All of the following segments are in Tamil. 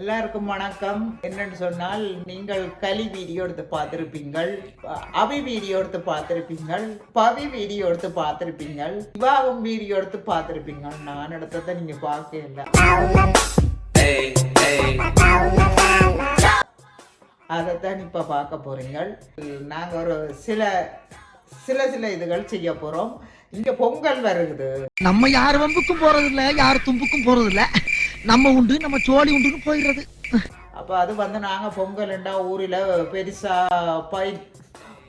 எல்லாருக்கும் வணக்கம். என்னன்னு சொன்னால் நீங்கள் கலி வீடியோ எடுத்து பார்த்துருப்பீங்கள். அவி வீடியோ எடுத்து பார்த்துருப்பீங்கள். பவி வீடியோ எடுத்து பார்த்துருப்பீங்கள். விவாகம் வீடியோ எடுத்து பார்த்துருப்பீங்கள். நான் எடுத்ததை நீங்க பார்க்கல. அதைத்தான் இப்போ பார்க்க போறீங்கள். நாங்கள் ஒரு சில சில சில இதுகள் செய்ய போறோம். இங்க பொங்கல் வருகுது நம்ம யார் வம்புக்கும் போறது இல்ல யார் தும்புக்கும் போறது இல்ல நம்ம உண்டு நம்ம சோழி உண்டுன்னு போயிடுறது. அப்போ அது வந்து நாங்கள் பொங்கல்ண்டா ஊரில் பெருசா பை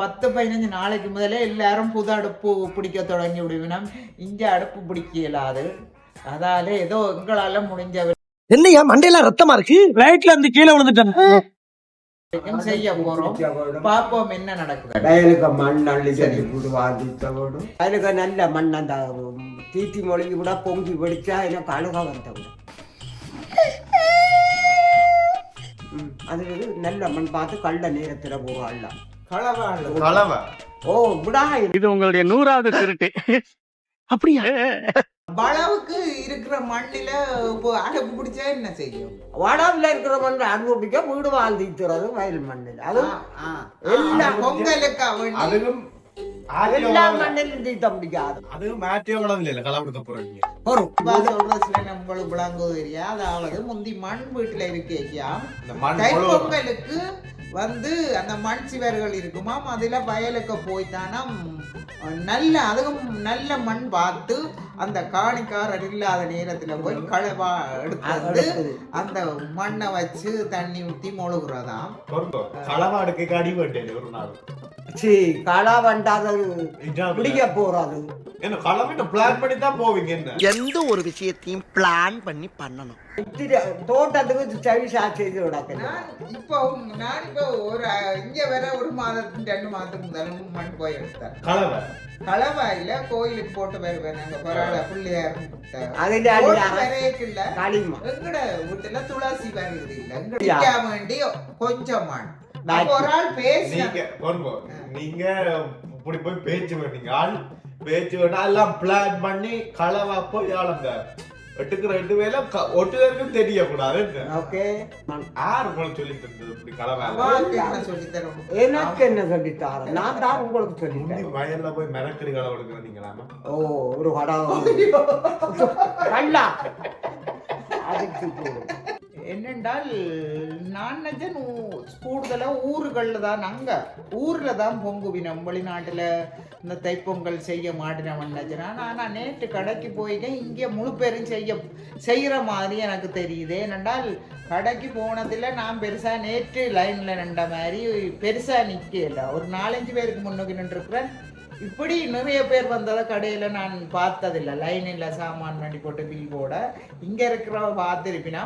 பத்து பதினஞ்சு நாளைக்கு முதலே எல்லாரும் புது அடுப்பு பிடிக்க தொடங்கி விடுவினோம். இங்கே அடுப்பு பிடிக்க இயலாது. அதால ஏதோ எங்களால முடிஞ்ச என்னையா மண்டையெல்லாம் ரத்தமா இருக்கு? லைட்ல இருந்து கீழே விழுந்துட்டேன். செய்ய போறோம். பார்ப்போம் என்ன நடக்குது. வயலுக்கு மண் அள்ளி நல்ல மண் அந்த தீத்தி மொழிக்கு கூட பொங்கி பிடிச்சா எனக்கு அழுக வந்தவிட அது வந்து நல்ல மண் பார்த்து கள்ள நேரத்தில் கலவை ஓ விடா இது. உங்களுடைய நூறாவது திருட்டு. அப்படியா? வளவுக்கு இருக்கிற மண்ணில இப்போ அடுப்பு பிடிச்சா என்ன செய்யும்? வடவில் இருக்கிற மண் அறுபது பிடிக்க வீடு வாழ்ந்துக்கிறது வயல் மண்ணில். பொங்கலுக்கு அதுவும் எல்லா முடியாது அதுவும் போறீங்க விளங்குவது தெரியா அதாவது முந்தி மண் வீட்டுல மண் தைப்பொங்கலுக்கு வந்து அந்த மண் சிவர்கள் இருக்குமாம். அதுல வயலுக்கு போய் தானம் நல்ல அதுவும் நல்ல மண் பார்த்து அந்த காணிக்காரர் இல்லாத நேரத்துல போய் களவா எடுத்து அந்த மண்ணை வச்சு தண்ணி ஊத்தி மொழுகுறதாம். களவாடுக்கு வேண்டேன் ஒரு நாள். சி களா வண்டாதது பிடிக்க போறாது. என்ன களவிட்ட பிளான் பண்ணி தான் போவீங்க என்ன? எந்த ஒரு விஷயத்தையும் பிளான் பண்ணி பண்ணணும். தோட்டத்துக்கு சவி செய்து விடாக்க நான் இப்போ நான் இப்போ ஒரு இங்க வர ஒரு மாதத்துக்கு ரெண்டு மாதத்துக்கு முதலும் மண் போய் எடுத்தேன் கலவை. களவாயில கோயிலுக்கு போட்டு வருவேன் நாங்க. பிள்ளையார் எங்கட வீட்டுல துளசி வருது இல்ல? வேண்டி கொஞ்சம் ஒரு ஆள் பேசி நீங்க இப்படி போய் பேச்சு வேண்டீங்க. ஆள் பேச்சு வேண்டா எல்லாம் பிளான் பண்ணி களவா போய் ஆளுங்க. எட்டுக்கு ரெண்டு வேலை ஒட்டுதற்கும் தெரியக்கூடாது ஓகே. யார் உங்களுக்கு சொல்லி தந்தது இப்படி என்ன சொல்லி தரும் எனக்கு என்ன சொல்லித்தார? நான் தான் உங்களுக்கு முந்தி வயல்ல போய் மிரக்கடி களவு எடுக்கிறீங்களாமா ஓ ஒரு வடம் கல்லா. அதுக்கு போகும். நான்ஜன் நான் ஊர்களில் தான் அங்கே. ஊரில் தான் பொங்குவினம். வெளிநாட்டில் இந்த தைப்பொங்கல் செய்ய மாட்டினவன் நினைச்சேன் ஆனா நேற்று கடைக்கு போய்க்கேன் இங்கே முழு பேரும் செய்ய செய்கிற மாதிரி எனக்கு தெரியுது. ஏனென்றால் கடைக்கு போனதில் நான் பெருசாக நேற்று லைனில் நின்ற மாதிரி பெருசாக நிற்கல ஒரு நாலஞ்சு பேருக்கு முன்னுக்கு நின்றுருக்கிறேன். இப்படி நிறைய பேர் வந்ததை கடையில் நான் பார்த்ததில்லை. லைனில் சாமான் வண்டி போட்டு பில் போட. இங்கே இருக்கிறவ பார்த்துருப்பினா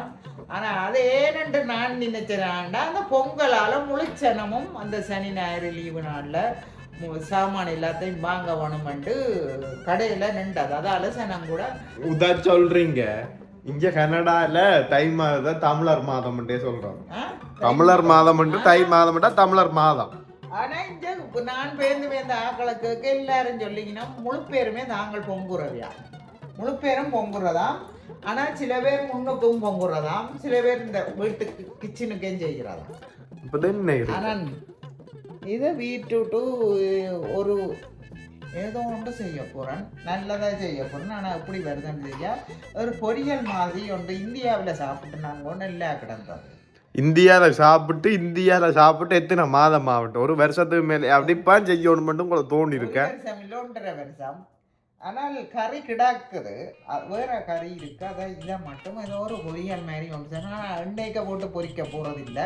ஆனால் அது ஏனென்று நான் நினைச்சேன்டா அந்த பொங்கலால் முழுச்சனமும் அந்த சனி ஞாயிறு லீவு நாளில் சாமான் எல்லாத்தையும் வாங்க வேணுமெண்டு கடையில் நின்றது. அதால சனம் கூட உதா சொல்றீங்க. இங்க கனடால தை மாதம் தமிழர் மாதம் சொல்றோம்? தமிழர் மாதம் தை மாதம் தமிழர் மாதம். ஆனா இங்க இப்ப நான் பேருந்து வேந்த ஆக்களை கேட்க எல்லாரும் சொல்லிங்கன்னா முழு பேருமே நாங்கள் பொங்குறதையா? முழு பேரும் பொங்குறதாம் ஆனா சில பேர் முன்னுக்கும் பொங்குறதாம் சில பேர் இந்த வீட்டுக்கு கிச்சனுக்கும் செய்கிறதாம் என்ன இது? இதை வீட்டுட்டு ஒரு ஏதோ ஒன்று செய்ய போறேன். நல்லதா செய்ய போறேன். ஆனா எப்படி வருதுன்னு தெரியா? ஒரு பொரியல் மாதிரி ஒன்று இந்தியாவில் சாப்பிட்டு நாங்கள் ஒன்று இல்லை கிடந்தோம் இந்தியால சாப்பிட்டு இந்தியால சாப்பிட்டு எத்தனை மாதம் ஆகட்டும்? ஒரு வருஷத்துக்கு மேல அப்படிப்பான் செய்யணும் மட்டும் உங்களுக்கு தோணி இருக்க ஒரு வருஷம் ஆனால் கறி கிடாக்குது. வேற கறி இருக்கு. அதான் இதை மட்டும் ஏதோ ஒரு பொரியல் மாதிரி ஒன்று ஆனால் எண்ணெய்க்க போட்டு பொரிக்க போறது இல்ல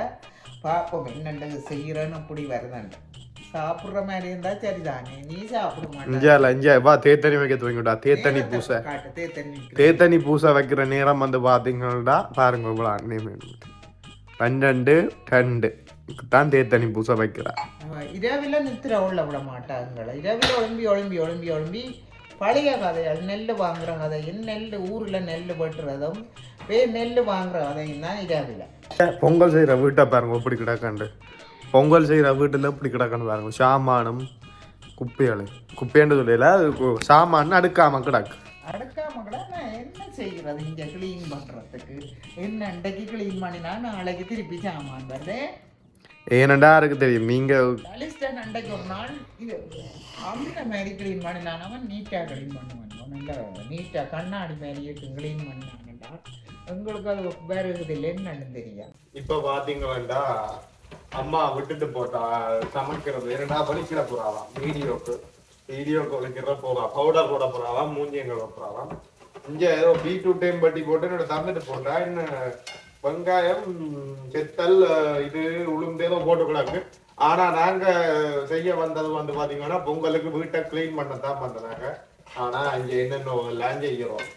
பார்ப்போம் என்னண்டு செய்யறேன்னு இப்படி வருதுண்டு. சாப்பிடுற மாதிரி இருந்தா சரிதானே. நீ சாப்பிட மாட்டே. இந்தியால இந்தியா வா தேத்தனி வைக்க துவங்கிட்டா தேத்தனி பூசை. தேத்தனி பூசை வைக்கிற நேரம் வந்து பாத்தீங்கன்னா பாருங்க இவ்வளோ அன்னியம் பன்னெண்டு ரெண்டு. தான் தேத்தனி பூசை வைக்கிறா. இரவில நித்திர உள்ள விட மாட்டாங்கள இரவில ஒழும்பி ஒழும்பி ஒழும்பி ஒழும்பி பழைய கதைகள் நெல் வாங்குற கதையும் நெல் ஊர்ல நெல் வெட்டுறதும் வே நெல் வாங்குற கதையும் தான் இரவில. பொங்கல் செய்யற வீட்டை பாருங்க எப்படி கிடக்காண்டு. பொங்கல் செய்யற வீட்டுல எப்படி கிடக்குன்னு பாருங்க. சாமானும் குப்பைகளும் குப்பைன்னு சொல்லல அது சாமான் அடுக்காம கிடக்கு. அடுக்காம கூட நான் என்ன செய்கிறது? இங்க க்ளீன் பண்றதுக்கு. என்ன இன்றைக்கு க்ளீன் பண்ணினா நாளைக்கு திருப்பி சாமான் வருது? ஏனண்டா இருக்கு தெரியும். நீங்க அலிஸ்டன் அன்றைக்கு ஒரு நாள் இது அந்த மாதிரி க்ளீன் பண்ணினானவன் நீட்டாக க்ளீன் பண்ணுவான். நல்ல நீட்டாக கண்ணாடி மாதிரியே க்ளீன் பண்ணாங்கடா எங்களுக்கு அது வருகிறது இல்லை. என்னன்னு தெரியும் இப்ப பாத்தீங்கன்னா அம்மா விட்டுட்டு போட்டா சமைக்கிறது இரண்டா பலிக்கிற போறாளாம் வீடியோக்கு. வீடியோ வலிக்கிற போறா பவுடர் போட. போறாளாம் மூஞ்சியங்கள் போறாளாம் இங்க ஏதோ பீட்ரூட்டையும் பட்டி போட்டு என்னோட தந்துட்டு போட்டா என்ன வெங்காயம் செத்தல் இது உளுந்து ஏதோ போட்டு ஆனா நாங்க செய்ய வந்தது வந்து பாத்தீங்கன்னா பொங்கலுக்கு வீட்டை கிளீன் தான் பண்ணாங்க ஆனா இங்க என்னென்ன எல்லாம் செய்கிறோம்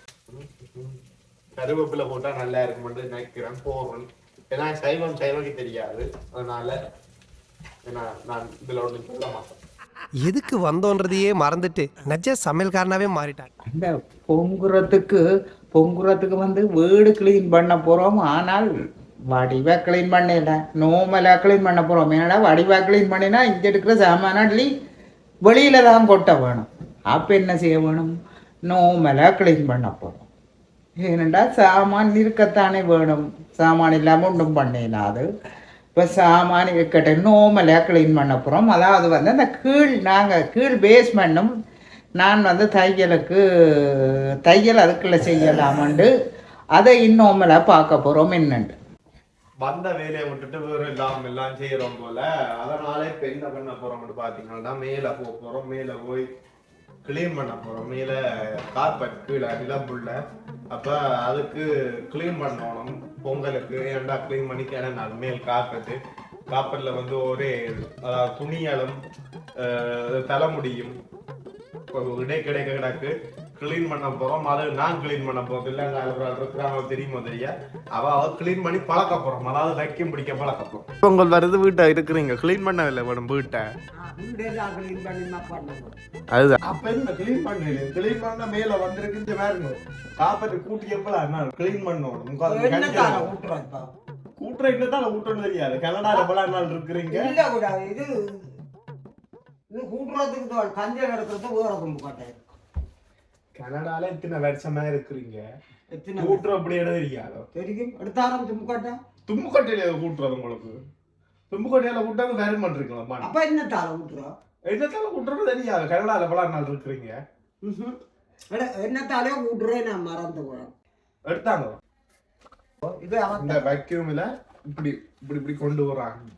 கருவேப்பிலை போட்டா நல்லா இருக்கும்னு நினைக்கிறேன். போறேன் ஏன்னா சைவம் சைவக்கு தெரியாது. அதனால ஏன்னா நான் இதுல ஒண்ணு சொல்ல மாட்டேன். எதுக்கு வந்தோன்றதையே மறந்துட்டு நஜ சமையல்காரனாவே மாறிட்டான். அந்த பொங்குறதுக்கு பொங்குறதுக்கு வந்து வீடு க்ளீன் பண்ண போகிறோம் ஆனால் வடிவா க்ளீன் பண்ணல. நோமலாக க்ளீன் பண்ண போகிறோம் ஏன்னா வடிவா க்ளீன் பண்ணினா இங்க இருக்கிற சாமானாட்லி வெளியில தான் கொட்ட வேணும். அப்ப என்ன செய்ய வேணும்? நோமலா க்ளீன் பண்ண போகிறோம் ஏனண்டா சாமான் இருக்கத்தானே வேணும். சாமான் இல்லாமல் ஒன்றும் பண்ணிடாது இப்போ சாமான் இன்னும் நோமலாக க்ளீன் பண்ண போகிறோம் அதாவது வந்து அந்த கீழ் நாங்கள் கீழ் பேஸ்மெண்ட்டும் நான் வந்து தையலுக்கு தையல் அதுக்குள்ளே செய்யலாமண்டு அதை இன்னோமலாக பார்க்க போகிறோம் என்னண்டு? வந்த வேலையை விட்டுட்டு வெறும் எல்லாம் எல்லாம் செய்கிறோம் போல அதனால இப்போ என்ன பண்ண போகிறோம்னு பார்த்தீங்கன்னா மேலே போக போகிறோம் மேலே போய் க்ளீன் பண்ண போகிறோம் மேலே கார்பெட் கீழே நிலப்புள்ள அப்போ அதுக்கு க்ளீன் பண்ணணும். பொங்கலுக்கு ஏன்டா க்ளீன் பண்ணி கிடந்தால் மேல் காப்பது காப்பரில் வந்து ஒரே அதாவது துணியாலும் அஹ், தலைமுடியும் இடை கிடைக்க கிடக்கு. கிளீன் பண்ண போறோம். அது நான் கிளீன் பண்ண போறது இல்ல இருக்கிறாங்க தெரியுமோ தெரியா? அவ அவ கிளீன் பண்ணி பழக்க போறோம். அதாவது வைக்கும் பிடிக்க பழக்க போறோம். பொங்கல் வருது வீட்டை இருக்கிறீங்க. கிளீன் பண்ணவில்லை மேடம் வீட்டை. அதுதான். அப்ப என்ன கிளீன் பண்ணல கிளீன் பண்ண மேல வந்திருக்கு பாருங்க. காப்பட்டு கூட்டி எப்பல நான் கிளீன் பண்ணணும்? கூட்டுற என்னத்தால கூட்டணும் தெரியாது. கனடால எவ்வளவு நாள் இருக்கிறீங்க? இல்ல கூடாது இது இது கூட்டுறதுக்கு தான் கஞ்சல் எடுக்கிறது வேற கனடால இத்தனை வருஷமா இருக்கிறீங்க. எத்தனை கூட்டுற அப்படி இடம் தெரியாதோ தெரியும். எடுத்தாரம் தும்பு கட்டை தும்புக்கட்டையில கூட்டுறது உங்களுக்கு? தும்புக்கட்டையில கூட்டாங்க வேற பண்றீங்களா? அப்ப என்னத்தால ஊட்டுறோம் என்னத்தால கூட்டுறது தெரியாது. கனடால எவ்வளவு நாள் இருக்கிறீங்க? என்னத்தாலே கூட்டுறேன் நான் மறந்து போறேன். எடுத்தாங்க. இது இந்த வேக்யூம்ல இப்படி இப்படி இப்படி கொண்டு வராங்க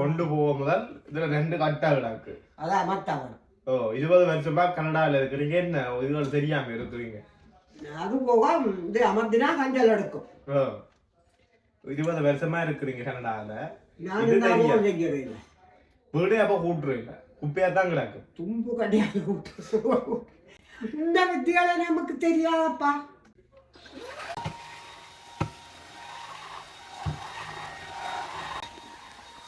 கொண்டு போக முதல். இதுல ரெண்டு கட்டா கிடக்கு. அதான் மத்தவன் ஓ இருபது வருஷமா கனடால இருக்கிறீங்க என்ன? இதுகள் தெரியாம இருக்கிறீங்க. அது போக இது அமர்த்தினா கஞ்சல் எடுக்கும். ஓ இருபது வருஷமா இருக்கிறீங்க செய்கிறேன் வீடே அப்ப கூட்டுறீங்க. குப்பையா தான் கிடக்கு. தும்பு கட்டியால கூட்டு. இந்த வித்தியால நமக்கு தெரியாதப்பா.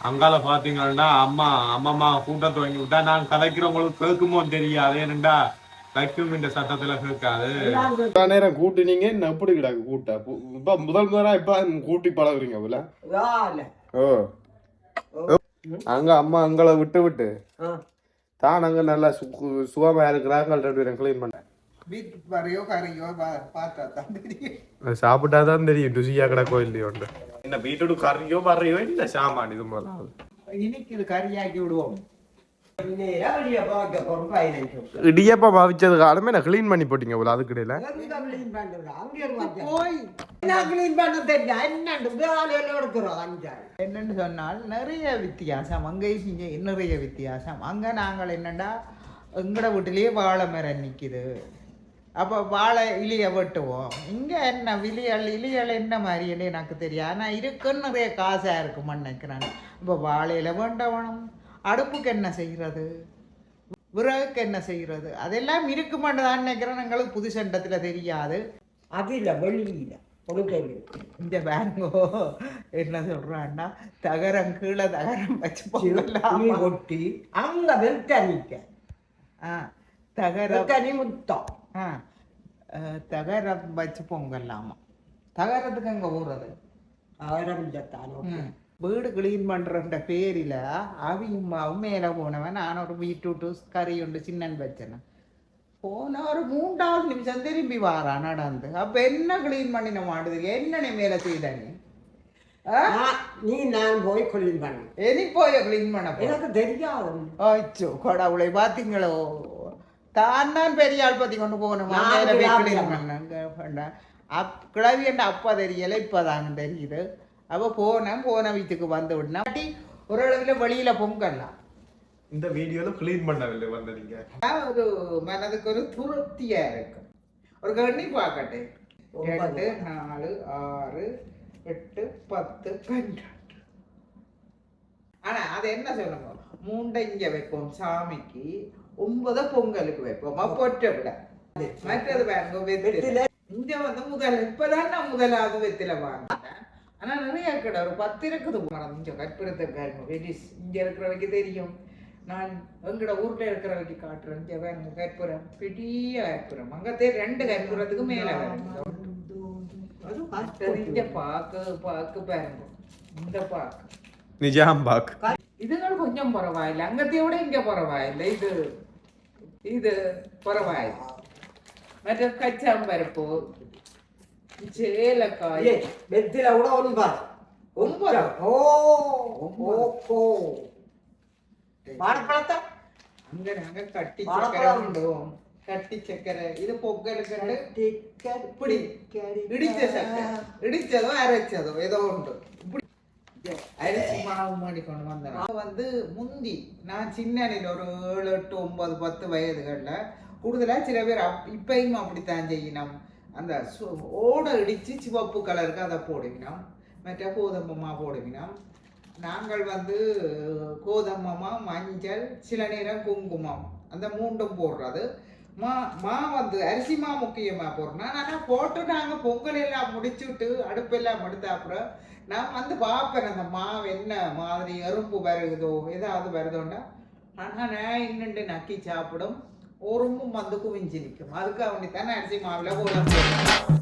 அங்கால பாத்தீங்கன்னா அம்மா அம்மா கூட்டத்தை வாங்கி விட்டா நான் கதைக்கிறவங்களுக்கு கேட்குமோ தெரியாது. ஏனண்டா வைக்கும் இந்த சத்தத்துல கேட்காது. நேரம் கூட்டினீங்க எப்படி கிடாக்கு கூட்ட? இப்ப முதல் முதலா இப்ப கூட்டி பழகுறீங்க போல. ஓ. அங்க அம்மா அங்களை விட்டு விட்டு. தான் அங்க நல்லா சு- சுகமா இருக்கிறாங்க ரெண்டு பேரும் கிளீன் பண்ண. வீட்டுக்கு வரையோ கரையோ பார்த்தா தான் தெரியும். சாப்பிட்டாதான் தெரியும். ருசியா கிடக்கோ இல்லையோண்டு என்ன பீட்ரூட் கறியோ வரையோ இல்ல சாமான் இது முதலாவது இன்னைக்கு இது கறியாக்கி விடுவோம். இடியப்பம் அவிச்சது காலமே நான் க்ளீன் பண்ணி போட்டீங்க போல அதுக்கு இடையில. என்னன்னு சொன்னால் நிறைய வித்தியாசம். அங்கே இங்கே நிறைய வித்தியாசம். அங்கே நாங்கள் என்னண்டா எங்கட வீட்டிலேயே வாழை மரம் நிற்கிது அப்போ வாழை இலிய வெட்டுவோம். இங்கே என்ன விலியல் இலியல் என்ன மாதிரின்னு எனக்கு தெரியும் ஆனால் இருக்குன்னு நிறைய காசாக இருக்கும்னு நினைக்கிறேன். இப்போ வாழையில வேண்டவனும் அடுப்புக்கு என்ன செய்கிறது விறகுக்கு என்ன செய்கிறது அதெல்லாம் இருக்குமான்னு தான் நினைக்கிறேன். எங்களுக்கு புது சண்டத்தில் தெரியாது. அது இல்ல வெளியில இந்த பேங்கோ என்ன சொல்றான்னா தகரம் கீழே தகரம் வச்சு துணி போகலாமா கொட்டி அங்க வெத்தனிக்க ஆ தகரம். முத்தம் தகரம் வச்சு பொங்கலாமா? தகரத்துக்கு அங்கே ஊறுறது ஆரம்பிச்சானோ ம். வீடு க்ளீன் பண்ணுறன்ற பேரில் அவியும் அம்மாவும் மேலே போனவன். நான் ஒரு பீட்ரூட்டு கறி உண்டு சின்னன் வச்சேன். போன ஒரு மூன்றாவது நிமிஷம் திரும்பி வாரா நடந்து. அப்ப என்ன கிளீன் பண்ணின மாடுது? என்னனை மேல செய்த நீ? நீ நான் போய் கொள்ளின் பண்ண இனி போய் கிளீன் பண்ண எனக்கு தெரியாது. அச்சோ கடவுளை பாத்தீங்களோ? தான் தான் பெரிய ஆள் பத்தி கொண்டு போகணும். அப் கிளவி என்ற அப்பா தெரியல இப்பதாங்க தெரியுது. அவ போனேன் போன வீட்டுக்கு வந்து விடனா ஒரு அளவுல வெளியில பொங்கலாம் இந்த வீடியோல க்ளீன் பண்ணவில்லை வந்து நீங்க அதான் ஒரு மனதுக்கு ஒரு திருப்தியா இருக்கு ஒரு கண்ணி பார்க்கட்டே. ரெண்டு நாலு ஆறு எட்டு பத்து பன்னெண்டு ஆனா அது என்ன சொல்லுங்க மூண்டை இங்க வைப்போம் சாமிக்கு. ஒன்பது பொங்கலுக்கு வைப்போம் ஒற்றை விட மற்றது பாருங்க வெத்தில இங்க வந்து முதல் இப்பதான் நான் முதலாவது வெத்தில வாங்கினேன் ஆனா நிறைய கடை ஒரு பத்து இருக்குது மரம் இங்க கற்பூரத்துக்காரங்க வெடிஸ் இங்க இருக்கிறவங்க தெரியும் நான் எங்கட ஊர்ல இருக்கிறவங்க காட்டுறேன் இங்க பாருங்க கற்பூரம் பெரிய கற்பூரம் அங்கத்தே ரெண்டு கற்பூரத்துக்கு மேல இங்க பாக்கு பாக்கு பாருங்க இந்த பாக்கு நிஜாம் பாக் இதுகள் கொஞ்சம் பரவாயில்லை அங்கத்தைய விட இங்க பரவாயில்லை இது இது பரவாயில்லை மற்ற கச்சாம்பருப்பு சேலக்காய் ஏய், வெத்தில கூட ஒன்பது ஒன்பது ஓ ஓ ஓ வாழைப்பழத்தை அங்க நாங்க கட்டி வாழைப்பழம். சக்கரை உண்டோம் கட்டி சக்கரை இது பொங்கலுக்கு இப்படி இடிச்ச சக்கரை மாடி கொண்டு வந்தேன். நான் வந்து முந்தி நான் சின்னனில் ஒரு ஏழு எட்டு ஒன்பது பத்து வயதுகளில் கூடுதலாக சில பேர் அப் இப்பயும் அப்படித்தான் செய்யணும் அந்த சு- ஓடை சிவப்பு கலருக்கு அதை போடுவினோம். மற்ற கோதம்பமாக போடுவினோம். நாங்கள் வந்து கோதம்பமாக மஞ்சள் சில நேரம் குங்குமம் அந்த மூண்டும் போடுறது. மா மா வந்து அரிசி மா முக்கியமாக போடுறோம் ஆனால் போட்டு நாங்கள் பொங்கல் எல்லாம் முடிச்சுட்டு அடுப்பெல்லாம் எடுத்த அப்புறம் நான் வந்து பார்ப்பேன் அந்த மாவு என்ன மாதிரி எறும்பு வருதோ ஏதாவது வருதோண்டா ஆனால் நான் இன்னுண்டு நக்கி சாப்பிடும் ஒரும்பும் வந்து குவிஞ்சு நிற்கும். அதுக்கு அவனுக்கு தானே அரிசி மாவில் போட